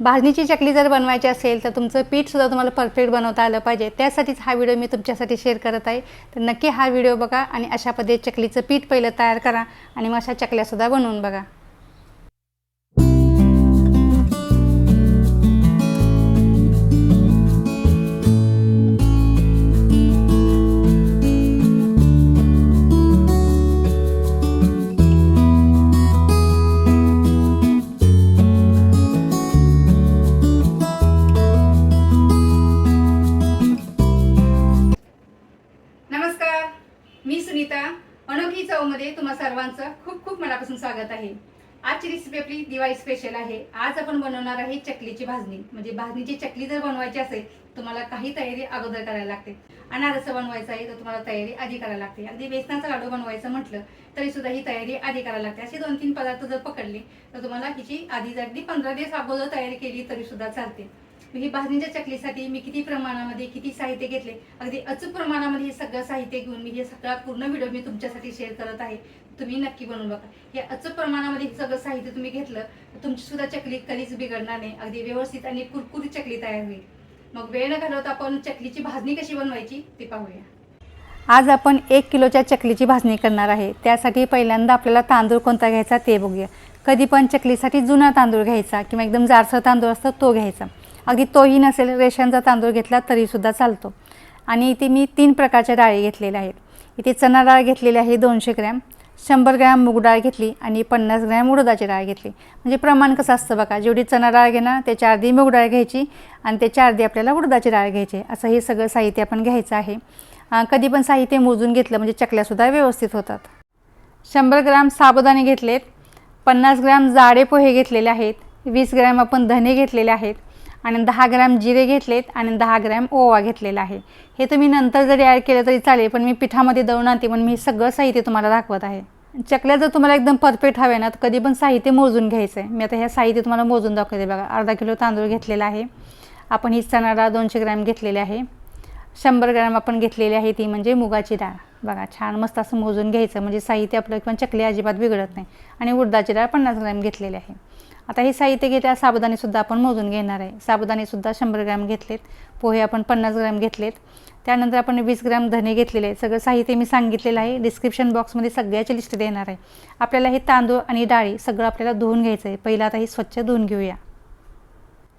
भाजणीची चकली जर बनवायची असेल तर तुमचं पीठसुद्धा तुम्हाला परफेक्ट बनवता आलं पाहिजे. त्यासाठीच हा व्हिडिओ मी तुमच्यासाठी शेअर करत आहे. तर नक्की हा व्हिडिओ बघा आणि अशा पद्धतीत चकलीचं पीठ पहिलं तयार करा आणि मग अशा चकल्यासुद्धा बनवून बघा. आपलं खूप खूप मनापासून स्वागत आहे. आजची रेसिपी आपली दिवाळी स्पेशल आहे. आज आपण बनवणार आहे चकलीची भाजणी. म्हणजे भाजणीची चकली जर बनवायची असेल तुम्हाला काही तयारी अगोदर करायला लागते. अनारसं बनवायचं आहे तर तुम्हाला तयारी आधी करायला लागते. अगदी बेसनाचा लाडू बनवायचं म्हटलं तरी सुद्धा ही तयारी आधी करायला लागते. असे दोन तीन पदार्थ जर पकडले तर तुम्हाला हिची आधी जर अगदी पंधरा दिवस अगोदर तयारी केली तरी सुद्धा चालते. ही भाजणीच्या चकलीसाठी मी किती प्रमाणामध्ये किती साहित्य घेतले? अगदी अचूक प्रमाणामध्ये हे सगळं साहित्य घेऊन मी हे सगळा पूर्ण व्हिडिओ मी तुमच्यासाठी शेअर करत आहे. तुम्ही नक्की बनवून बघा. हे अचूक प्रमाणामध्ये हे सगळं साहित्य तुम्ही घेतलं तर तुमची सुद्धा चकली कधीच बिघडणार नाही. अगदी व्यवस्थित आणि कुरकुरीत चकली तयार होईल. मग वेळ न घालवता आपण चकलीची भाजणी कशी बनवायची ते पाहूया. आज आपण एक किलोच्या चकलीची भाजणी करणार आहे. त्यासाठी पहिल्यांदा आपल्याला तांदूळ कोणता घ्यायचा ते बघूया. कधी पण चकलीसाठी जुना तांदूळ घ्यायचा किंवा एकदम जारसा तांदूळ असतो तो घ्यायचा. अगदी तोही नसेल रेशनचा तांदूळ घेतला तरीसुद्धा चालतो. आणि इथे मी तीन प्रकारच्या डाळी घेतलेल्या आहेत. इथे चणा डाळ घेतलेली आहे दोनशे ग्रॅम. शंभर ग्रॅम मूग डाळ घेतली आणि पन्नास ग्रॅम उडदाची डाळ घेतली. म्हणजे प्रमाण कसं असतं बघा जेवढी चणा डाळ घेणार त्याच्या अर्धी मूग डाळ घ्यायची आणि त्याच्या अर्धी आपल्याला उडदाची डाळ घ्यायची. असं हे सगळं साहित्य आपण घ्यायचं आहे. कधी पण साहित्य मोजून घेतलं म्हणजे चकल्यासुद्धा व्यवस्थित होतात. शंभर ग्राम साबुदाणे घेतलेत पन्नास ग्रॅम जाडे पोहे घेतलेले आहेत वीस ग्रॅम आपण धने घेतलेले आहेत आणि दहा ग्रॅम जिरे घेतलेत आणि दहा ग्रॅम ओवा घेतलेला आहे. हे तुम्ही नंतर जरी ॲड केलं तरी चालेल पण मी पिठामध्ये दळून आणते पण मी सगळं साहित्य तुम्हाला दाखवत आहे. चकल्या जर तुम्हाला एकदम परफेक्ट हवे ना तर कधी पण साहित्य मोजून घ्यायचं आहे मी आता ह्या साहित्य तुम्हाला मोजून दाखवते बघा. अर्धा किलो तांदूळ घेतलेला आहे. आपण ही चणा डाळ दोनशे ग्रॅम घेतलेली आहे. शंभर ग्रॅम आपण घेतलेली आहे ती म्हणजे मुगाची डाळ. बघा छान मस्त असं मोजून घ्यायचं. म्हणजे साहित्य आपलं किंवा चकली अजिबात बिघडत नाही. आणि उडदाची डाळ पन्नास ग्रॅम घेतलेली आहे. आता हे साहित्य घेतल्या साबुदाणेसुद्धा आपण मोजून घेणार आहे. साबुदाणेसुद्धा शंभर ग्रॅम घेतलेत. पोहे आपण पन्नास ग्रॅम घेतलेत. त्यानंतर आपण वीस ग्रॅम धने घेतलेले आहे सगळं साहित्य मी सांगितलेलं आहे. डिस्क्रिप्शन बॉक्समध्ये सगळ्याची लिस्ट देणार आहे. आपल्याला हे तांदूळ आणि डाळी सगळं आपल्याला धुवून घ्यायचं आहे पहिलं आता हे स्वच्छ धुवून घेऊया.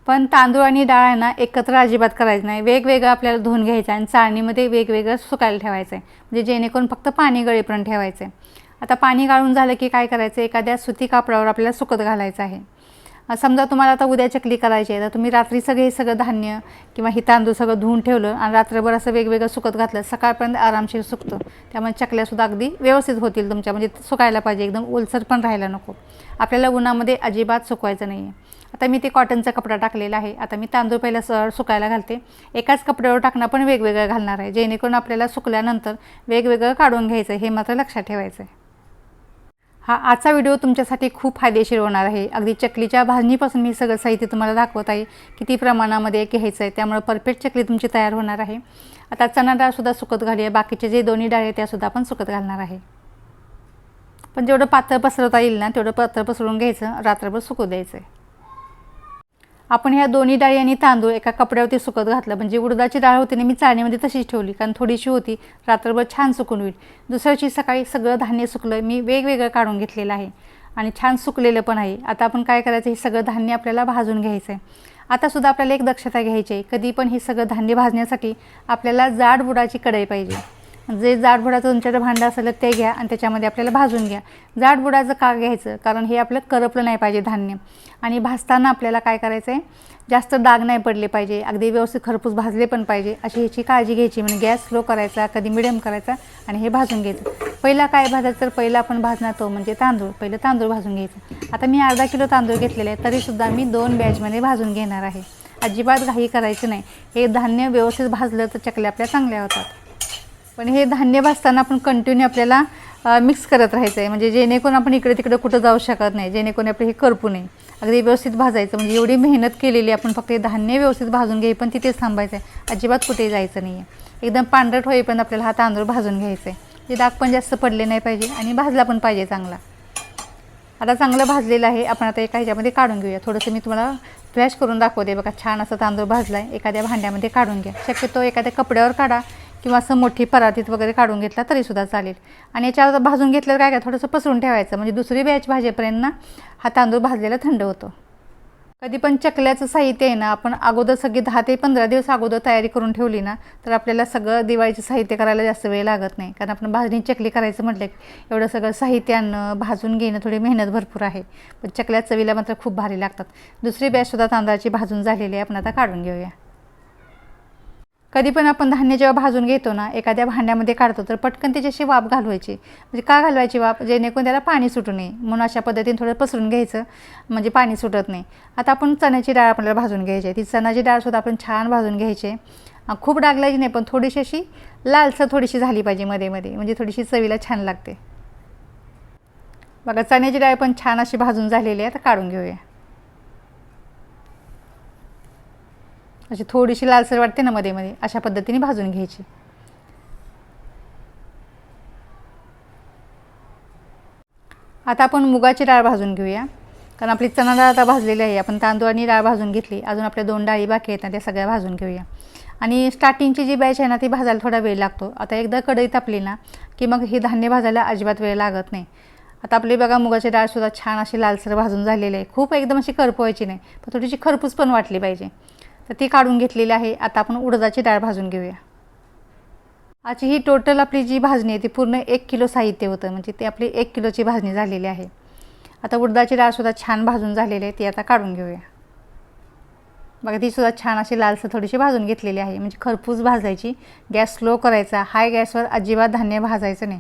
पण तांदूळ आणि डाळ आहे ना एकत्र अजिबात करायचं नाही. वेगवेगळं आपल्याला धुवून घ्यायचं आहे आणि चाळणीमध्ये वेगवेगळं सुकायला ठेवायचं आहे म्हणजे जेणेकरून फक्त पाणी गळेपर्यंत ठेवायचं आहे आता पाणी गाळून झालं की काय करायचं एखाद्या सुती कापडावर आपल्याला सुकत घालायचं आहे. समजा तुम्हाला आता उद्या चकली करायची आहे तर तुम्ही रात्री सगळे हे सगळं धान्य किंवा हे तांदूळ सगळं धुवून ठेवलं आणि रात्रभर असं वेगवेगळं सुकत घातलं सकाळपर्यंत आरामशीर सुकतं. त्यामुळे चकल्यासुद्धा अगदी व्यवस्थित होतील तुमच्या म्हणजे सुकायला पाहिजे एकदम ओलसर पण राहायला नको. आपल्याला उन्हामध्ये अजिबात सुकवायचं नाही आहे आता मी ते कॉटनचा कपडा टाकलेला आहे. आता मी तांदूळ पहिला स सुकायला घालते. एकाच कपड्यावर टाकणं पण वेगवेगळं घालणार आहे जेणेकरून आपल्याला सुकल्यानंतर वेगवेगळं काढून घ्यायचं हे मात्र लक्षात ठेवायचं आहे. हा आजचा व्हिडिओ तुमच्यासाठी खूप फायदेशीर होणार आहे. अगदी चकलीच्या भाजणीपासून मी सगळं साहित्य तुम्हाला दाखवत आहे किती प्रमाणामध्ये घ्यायचं आहे त्यामुळे परफेक्ट चकली तुमची तयार होणार आहे. आता चणा डाळसुद्धा सुकत घालूया. बाकीचे जे दोन्ही डाळ आहे त्यासुद्धा आपण सुकत घालणार आहे. पण जेवढं पातळ पसरवता येईल ना तेवढं पातळ पसरवून घ्यायचं. रात्रभर सुकू द्यायचं आहे आपण ह्या दोन्ही डाळी आणि तांदूळ एका कपड्यावरती सुकत घातलं. म्हणजे उडदाची डाळ होती ना मी चाळणीमध्ये तशीच ठेवली कारण थोडीशी होती रात्रभर छान सुकून होईल. दुसऱ्याची सकाळी सगळं धान्य सुकलं मी वेगवेगळं काढून घेतलेलं आहे. आणि छान सुकलेलं पण आहे. आता आपण काय करायचं हे सगळं धान्य आपल्याला भाजून घ्यायचं आहे आतासुद्धा आपल्याला एक दक्षता घ्यायची आहे. कधी पण हे सगळं धान्य भाजण्यासाठी आपल्याला जाड बुडाची कढई पाहिजे. जे जाडबुडाचं तुमच्याकडे भांडं असेल तर ते घ्या आणि त्याच्यामध्ये आपल्याला भाजून घ्या. जाडबुडाचं का घ्यायचं? कारण हे आपलं करपलं नाही पाहिजे धान्य. आणि भाजताना आपल्याला काय करायचं आहे जास्त डाग नाही पडले पाहिजे. अगदी व्यवस्थित खरपूस भाजले पण पाहिजे. अशी ह्याची काळजी घ्यायची. म्हणजे गॅस स्लो करायचा कधी मिडियम करायचा आणि हे भाजून घ्यायचं. पहिला काय भाजायचं? तर पहिला आपण भाजणार तो म्हणजे तांदूळ. पहिलं तांदूळ भाजून घ्यायचं. आता मी अर्धा किलो तांदूळ घेतलेले आहे तरीसुद्धा मी दोन बॅचमध्ये भाजून घेणार आहे. अजिबात घाई करायचं नाही. हे धान्य व्यवस्थित भाजलं तर चकल्या आपल्या चांगल्या होतात. पण हे धान्य भाजताना आपण कंटिन्यू आपल्याला मिक्स करत राहायचं आहे म्हणजे जेणेकरून आपण इकडे तिकडे कुठं जाऊ शकत नाही जेणेकरून आपलं हे करपू नये. अगदी व्यवस्थित भाजायचं. म्हणजे एवढी मेहनत केलेली आपण फक्त हे धान्य व्यवस्थित भाजून घ्याय पण तिथेच थांबायचं आहे अजिबात कुठेही जायचं नाही आहे एकदम पांढरट होईपर्यंत आपल्याला हा तांदूळ भाजून घ्यायचा आहे ते डाग पण जास्त पडले नाही पाहिजे आणि भाजला पण पाहिजे चांगला. आता चांगलं भाजलेलं आहे. आपण आता एका ह्याच्यामध्ये काढून घेऊया. थोडंसं मी तुम्हाला फ्लॅश करून दाखवते. बघा छान असं तांदूळ भाजला आहे एखाद्या भांड्यामध्ये काढून घ्या. शक्यतो एखाद्या कपड्यावर काढा. किंवा असं मोठी परातीत वगैरे काढून घेतला तरीसुद्धा चालेल. आणि याच्यावर भाजून घेतल्यावर काय काय? थोडंसं पसरून ठेवायचं. म्हणजे दुसरी बॅच भाजेपर्यंत ना हा तांदूळ भाजलेला थंड होतो. कधी पण चकल्याचं साहित्य आहे ना आपण अगोदर सगळी दहा ते पंधरा दिवस अगोदर तयारी करून ठेवली ना तर आपल्याला सगळं दिवाळीचं साहित्य करायला जास्त वेळ लागत नाही. कारण आपण भाजणी चकली करायचं म्हटलं की एवढं सगळं साहित्य आणणं भाजून घेणं थोडी मेहनत भरपूर आहे. पण चकल्या चवीला मात्र खूप भारी लागतात. दुसरी बॅचसुद्धा तांदळाची भाजून झालेली आहे. आपण आता काढून घेऊया. कधी पण आपण धान्य जेव्हा भाजून घेतो ना एखाद्या भांड्यामध्ये काढतो तर पटकन त्याच्याशी वाफ घालवायची. म्हणजे का घालवायची वाफ? जेणेकरून त्याला पाणी सुटू नये. म्हणून अशा पद्धतीने थोडं पसरून घ्यायचं म्हणजे पाणी सुटत नाही. आता आपण चण्याची डाळ आपल्याला भाजून घ्यायची. आहे ती चण्याची डाळसुद्धा आपण छान भाजून घ्यायची. आहे खूप डागलायची नाही पण थोडीशी अशी लालसर थोडीशी झाली पाहिजे मध्ये मध्ये. म्हणजे थोडीशी चवीला छान लागते. बघा चण्याची डाळ पण छान अशी भाजून झालेली आहे. आता काढून घेऊया. अशी थोडीशी लालसर वाटते ना मध्ये मध्ये अशा पद्धतीने भाजून घ्यायची. आता आपण मुगाची डाळ भाजून घेऊया. कारण आपली चणा डाळ आता भाजलेली आहे. आपण तांदूळ आणि डाळ भाजून घेतली. अजून आपल्या दोन डाळी बाकी आहेत ना त्या सगळ्या भाजून घेऊया. आणि स्टार्टिंगची जी बॅच आहे ना ती भाजायला थोडा वेळ लागतो. आता एकदा कढई तापली ना की मग हे धान्य भाजायला अजिबात वेळ लागत नाही. आता आपली बघा मुगाची डाळसुद्धा छान अशी लालसर भाजून झालेली आहे. खूप एकदम अशी करपवायची नाही पण थोडीशी खरपूस पण वाटली पाहिजे. तर ती काढून घेतलेली आहे. आता आपण उडदाची डाळ भाजून घेऊया. आजची ही टोटल आपली जी भाजणी आहे ती पूर्ण एक किलो साहित्य होतं. म्हणजे ती आपली एक किलोची भाजणी झालेली आहे. आता उडदाची डाळसुद्धा छान भाजून झालेली आहे. ती आता काढून घेऊया. बघा तीसुद्धा छान अशी लालसर थोडीशी भाजून घेतलेली आहे. म्हणजे खरपूस भाजायची. गॅस स्लो करायचा. हाय गॅसवर अजिबात धान्य भाजायचं नाही.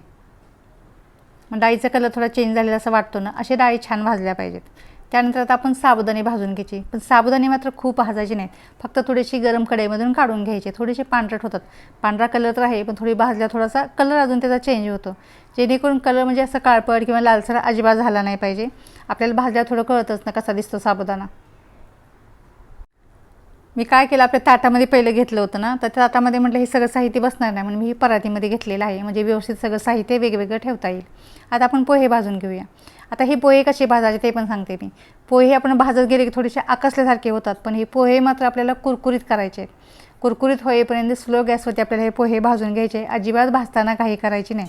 डाळीचा कलर थोडा चेंज झालेला असं वाटतो ना असे डाळी छान भाजल्या पाहिजेत. त्यानंतर आता आपण साबुदाणे भाजून घ्यायची. पण साबुदाणे मात्र खूप भाजायचे नाहीत. फक्त थोडीशी गरम कढईमधून काढून घ्यायचे. थोडेसे पांढरट होतात पांढरा कलर तर आहे पण थोडी भाजल्या थोडासा कलर अजून त्याचा चेंज होतो. जेणेकरून कलर म्हणजे असं काळपट किंवा लालसर अजिबात झाला नाही पाहिजे. आपल्याला भाजल्या थोडं कळतच ना कसा दिसतो साबुदाणा. मी काय केलं आपल्या ताटामध्ये पहिलं घेतलं होतं ना तर त्या ताटामध्ये म्हटलं हे सगळं साहित्य बसणार नाही म्हणून मी परातीमध्ये घेतलेलं आहे. म्हणजे व्यवस्थित सगळं साहित्य वेगवेगळं ठेवता येईल. आता आपण पोहे भाजून घेऊया. आता हे पोहे कसे भाजायचे ते पण सांगते मी. पोहे आपण भाजत गेले की थोडेसे आकसल्यासारखे होतात पण हे पोहे मात्र आपल्याला कुरकुरीत करायचे. कुरकुरीत होईपर्यंत स्लो गॅसवरती आपल्याला हे पोहे भाजून घ्यायचे. अजिबात भाजताना काही करायचे नाही.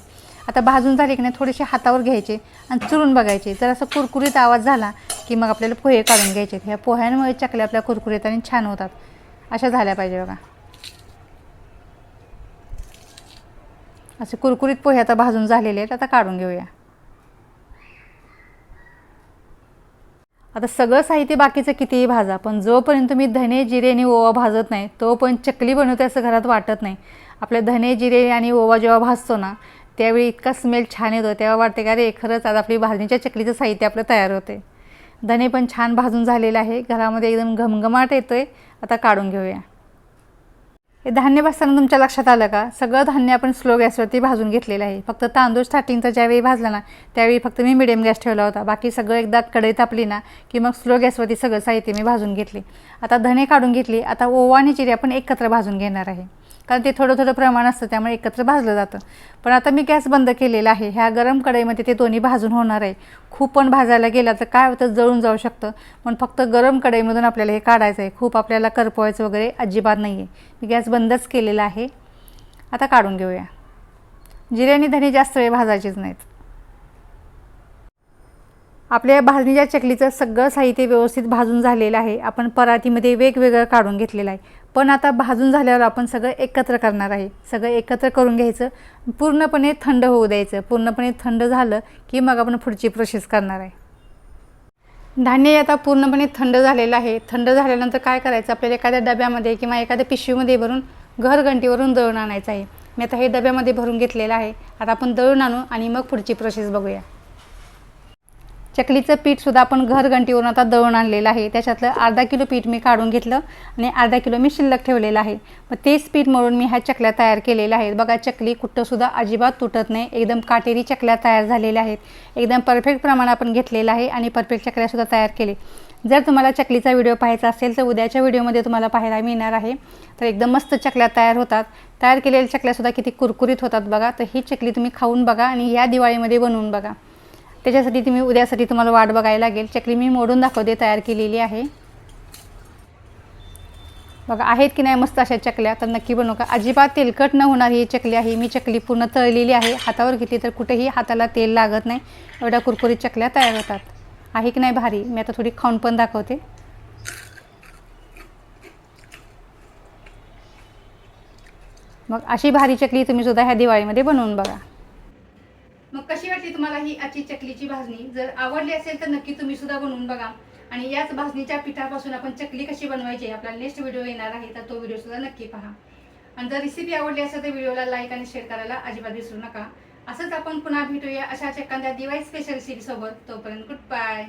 आता भाजून झाले की नाही थोडेसे हातावर घ्यायचे आणि चुरून बघायचे. जर असं कुरकुरीत आवाज झाला की मग आपल्याला पोहे काढून घ्यायचे. ह्या पोह्यांमुळे चकल्या आपल्या कुरकुरीत आणि छान होतात. अशा झाल्या पाहिजे बघा. असे कुरकुरीत पोहे आता भाजून झालेले आहेत. आता काढून घेऊया. आता सगळं साहित्य बाकीचं कितीही भाजा पण जोपर्यंत तुम्ही धने जिरे आणि ओवा भाजत नाही तोपर्यंत चकली बनवते असं घरात वाटत नाही. आपले धने जिरे आणि ओवा जेव्हा भाजतो ना त्यावेळी इतका स्मेल छान येतो तेव्हा वाटते का रे खरंच आज आपली भाजणीच्या चकलीचं साहित्य आपलं तयार होते धने पण छान भाजून झालेलं आहे. घरामध्ये एकदम घमघमाट येतो आहे आता काढून घेऊया. हे धान्य भाजताना तुमच्या लक्षात आलं का? सगळं धान्य आपण स्लो गॅसवरती भाजून घेतलेलं आहे. फक्त तांदूळ स्टार्टिंगचा ज्यावेळी भाजला ना त्यावेळी फक्त मी मिडियम गॅस ठेवला होता. बाकी सगळं एकदा कढई तापली ना की मग स्लो गॅसवरती सगळं साहित्य मी भाजून घेतले. आता धने काढून घेतली. आता ओवा आणि जिरे आपण एकत्र भाजून घेणार आहे. कारण ते थोडं थोडं प्रमाण असतं त्यामुळे एकत्र भाजलं जातं. पण आता मी गॅस बंद केलेला आहे. ह्या गरम कढईमध्ये ते दोन्ही भाजून होणार आहे. खूप पण भाजायला गेला तर काय होतं? जळून जाऊ शकतं. पण फक्त गरम कढईमधून आपल्याला हे काढायचं आहे खूप आपल्याला करपवायचं वगैरे अजिबात नाही आहे मी गॅस बंदच केलेला आहे. आता काढून घेऊया. जिरे आणि धने जास्त वेळ भाजायचेच नाहीत. आपल्या भाजणीच्या चकलीचं सगळं साहित्य व्यवस्थित भाजून झालेलं आहे. आपण परातीमध्ये वेगवेगळं काढून घेतलेलं आहे. पण आता भाजून झाल्यावर आपण सगळं एकत्र करणार आहे. सगळं एकत्र करून घ्यायचं. पूर्णपणे थंड होऊ द्यायचं. पूर्णपणे थंड झालं की मग आपण पुढची प्रोसेस करणार आहे. धान्य आता पूर्णपणे थंड झालेलं आहे. थंड झाल्यानंतर काय करायचं? आपल्याला एखाद्या डब्यामध्ये किंवा एखाद्या पिशवीमध्ये भरून घरघंटीवरून दळून आणायचं आहे. मी आता हे डब्यामध्ये भरून घेतलेलं आहे. आता आपण दळून आणू आणि मग पुढची प्रोसेस बघूया. चकलीचं पीठसुद्धा आपण घरघंटीवरून आता दळून आणलेलं आहे. त्याच्यातलं अर्धा किलो पीठ मी काढून घेतलं आणि अर्धा किलो मी शिल्लक ठेवलेलं आहे. मग तेच पीठ मळून मी ह्या चकल्या तयार केलेल्या आहेत. बघा चकली कुठंसुद्धा अजिबात तुटत नाही. एकदम काटेरी चकल्या तयार झालेल्या आहेत. एकदम परफेक्ट प्रमाण आपण घेतलेलं आहे आणि परफेक्ट चकल्यासुद्धा तयार केले. जर तुम्हाला चकलीचा व्हिडिओ पाहायचा असेल तर उद्याच्या व्हिडिओमध्ये तुम्हाला पाहायला मिळणार आहे. तर एकदम मस्त चकल्या तयार होतात. तयार केलेल्या चकल्यासुद्धा किती कुरकुरीत होतात बघा. तर ही चकली तुम्ही खाऊन बघा आणि या दिवाळीमध्ये बनवून बघा. त्याच्यासाठी तुम्ही उद्यासाठी तुम्हाला वाट बघायला लागेल. चकली मी मोडून दाखवते तयार केलेली आहे. बघा आहेत की नाही मस्त अशा चकल्या? तर नक्की बनवू का? अजिबात तेलकट न होणारी ही चकली आहे. मी चकली पूर्ण तळलेली आहे. हातावर घेतली तर कुठेही हाताला तेल लागत नाही. एवढ्या कुरकुरीत चकल्या तयार होतात. आहे की नाही भारी? मी आता थोडी खाऊन पण दाखवते. मग अशी भारी चकली तुम्ही सुद्धा ह्या दिवाळीमध्ये बनवून बघा. मग कशी वाटली तुम्हाला ही आजची चकलीची भाजणी? जर आवडली असेल तर नक्की तुम्ही सुद्धा बनवून बघा. आणि याच भाजणीच्या पिठापासून आपण चकली कशी बनवायची आपला नेक्स्ट व्हिडिओ येणार आहे तर तो व्हिडिओ सुद्धा नक्की पहा. आणि जर रेसिपी आवडली असेल तर व्हिडिओला लाईक आणि शेअर करायला अजिबात विसरू नका. असंच आपण पुन्हा भेटूया अशाच एखाद्या दिवाळी स्पेशल रेसिपी सोबत. तोपर्यंत गुड बाय